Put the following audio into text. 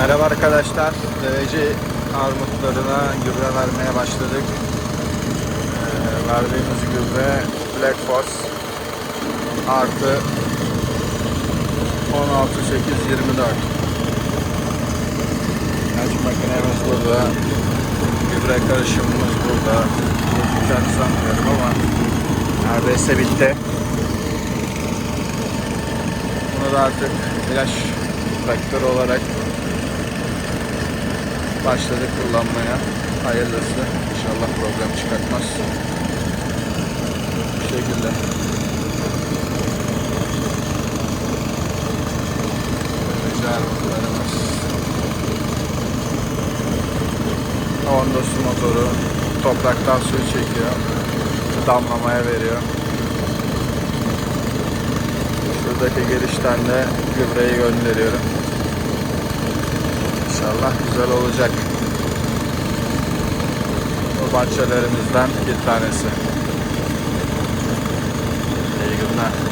Merhaba arkadaşlar. Deveci armutlarına gübre vermeye başladık. Ee, verdiğimiz gübre Black Force artı 16824. İlaç makinemiz burada. Gübre karışımımız burada. Gözükecek sanmıyorum ama neredeyse bitti. Bunu da artık ilaç traktör olarak başladık kullanmaya. Hayırlısı. İnşallah problem çıkartmaz. Bu şekilde. Güzel motorlarımız. Honda su motoru topraktan suyu çekiyor. Damlamaya veriyor. Şuradaki girişten de gübreyi gönderiyorum. İnşallah güzel olacak. Bu bahçelerimizden bir tanesi. İyi günler.